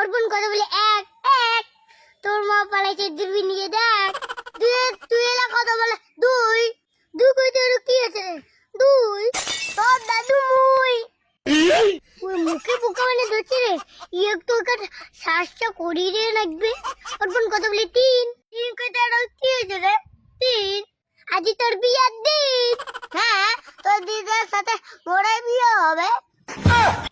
অর্পণ কথা বলে, এক এক, তোর মা পালাইছে দূরবীন নিয়ে দেখ। তুই তুই এলা কথা বলে, দুই দুই কই তোর কি আছে দুই, তোর দাদু মুই। ওই মুখে বোকা মানে ধরছে রে। তোর কাছে শ্বাসটা করি রে লাগবে অর্পণ কথা বলে, তিন তিন কই তোর কি আছে রে? তিন আজি তোর বিয়ার দিন। হ্যাঁ তোর দিদার সাথে মোরে বিয়ে হবে।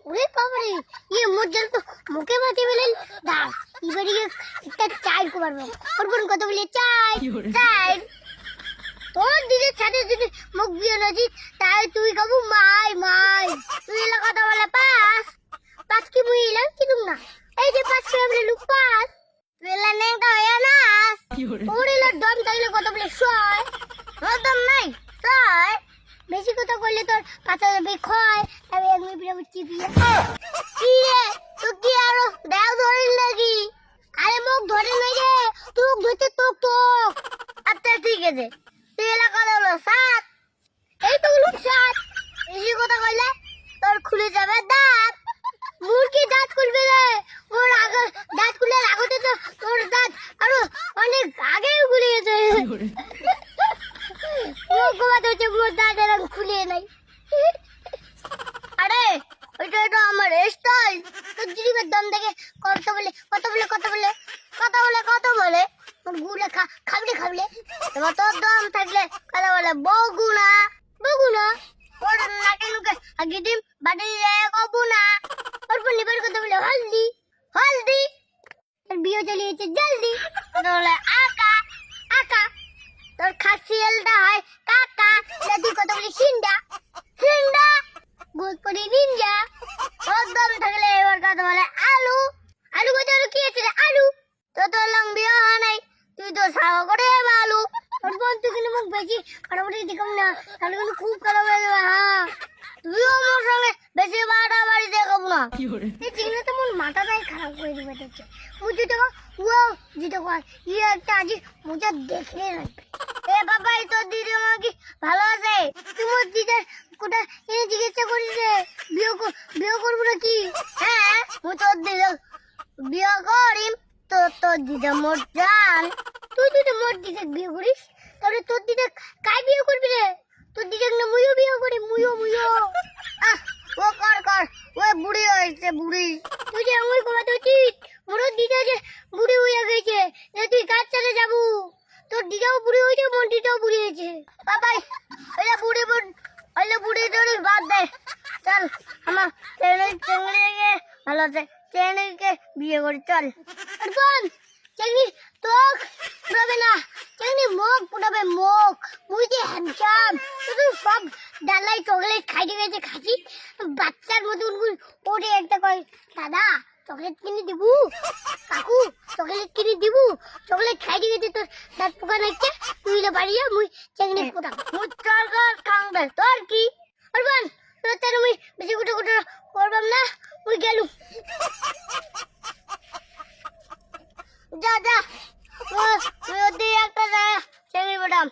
ওরে বাবারে ইয়ে মোর জল তো মুখে মাটি বেলেন দাঁড় এবারে গিয়ে একটা চাই করব অর্পণ কথা বলে চাই চাই তোর দিদির সাথে যদি মুখ বিয়ে নাছি তাই তুই কাবু মাই মাই তুই এলা কথা বলে পাস পাস কি মুই এলাম কি তুমি না এই যে পাস করে আমরা লুক পাস তুই এলা নেংটা হয়ে না ওর এলা দম থাকলে কথা বলে শয় ওর দম নাই শয় বেশি কথা বললে তোর পাতা যাবে ক্ষয় আমি এক মিনিট পরে চিপি কি রে তুই কি আরও দাও ধরে লাগি আরে মুখ ধরে নাই রে, তুই ধরতে তোক তোক আচ্ছা ঠিক আছে তুই এলাকা হলো সাত এই তো লোক সাত বেশি কথা কইলে তোর খুলে যাবে দাঁত মুরগি দাঁত খুলবে রে ওর আগে দাঁত খুলে আগতে তো তোর দাঁত আরও অনেক আগেই খুলে গেছে মুখ ঘুমাতে হচ্ছে মোর খুলে নাই আরে ওইটা তো আমার স্টাইল তোর জিরিবের দম দেখে কথা বলে কথা বলে কথা বলে কথা বলে কথা বলে তোর গুলে খাবলে খাবলে দম থাকলে কথা বলে বগুনা বগুনা ওর নাকে নুকে আগে কবুনা ওর পর লিবার কথা বলে হলদি হলদি বিয়ে চলিয়েছে জলদি বলে আকা আকা তোর খাসিয়ালটা হয় কাকা যদি কথা বলি সিন্ডা সিন্ডা গোল করে নিনজা। দম থাকলে এবার কথা বলে আলু। আলু কথা আলু? কি আছে আলু। তো তোর লং বিয়ে হয় নাই। তুই তো সাওয়া করে আলু ওর বোন তুই কিন্তু মুখ বেশি ফাটাফাটি দেখুন না। তাহলে কিন্তু খুব খারাপ হয়ে যাবে হ্যাঁ। তুইও আমার সঙ্গে বেশি বাড়াবাড়ি দেখাবো না। এই চিংড়ি তো মন মাথাটাই খারাপ করে দিবে দেখছে মুঝে দেখো ও যেটা কয় ইয়ে একটা আজি মুঝে দেখে রাখবে। এ বাবা এই তোর দিদি মা কি ভালো আছে? তোমার দিদার কোটা এনে জিজ্ঞাসা করিস বিয়ে কর- বিয়ে করব নাকি? হ্যাঁ মু তোর দিদা, বিয়ে করিম, তো তোর দিদা মোর জান। তুই যদি মোর দিদা বিয়ে করিস? তাহলে তোর দিদা কাই বিয়ে করবি রে? তোর দিদা না মুইও বিয়ে করি, মুইও মুইও। আহ, ও কর কর। ও বুড়ি হয়েছে, বুড়ি। তুই যে আমি ঘুমাতে উচিত মোর দিদা যে বুড়ি হয়ে গেছে তুই কাজ চালে যাব? তোর দিদাও বুড়ি হয়েছে, মোর দিদাও বুড়ি হয়েছে। বাবাই এটা বুড়ি বুড়ি ওইলে বুড়ি টুড়ি বাদ দে চল আমার চেঙ্গড়ি চেঙ্গড়িকে ভালো আছে। চেঙ্গড়িকে বিয়ে করি চল। অর্পণ চেঙ্গড়ি তোক পুরাবে না। চেঙ্গড়ি মুখ পুরাবে মুখ মুই যে হ্যান্ডসাম শুধু সব ডালাই চকলেট খাইতে গেছে খাচ্ছি বাচ্চার মতন ওরে একটা কয় দাদা চকলেট কিনে দিবু? কাকু চকলেট কিনে দিবু? চকলেট খাইতে গেছে তোর দাঁত পোকা নাইছে তুই না বাড়ি যা মুই চেঙ্গড়ি পোতা মুচ্চার কর খাংবে তোর কি? অর্পণ তোর তার মুই বেশি গুটো গুটো করবাম না। মুই গেলু। যা যা। ওই একটা যায় চেঙ্গড়ি বটাম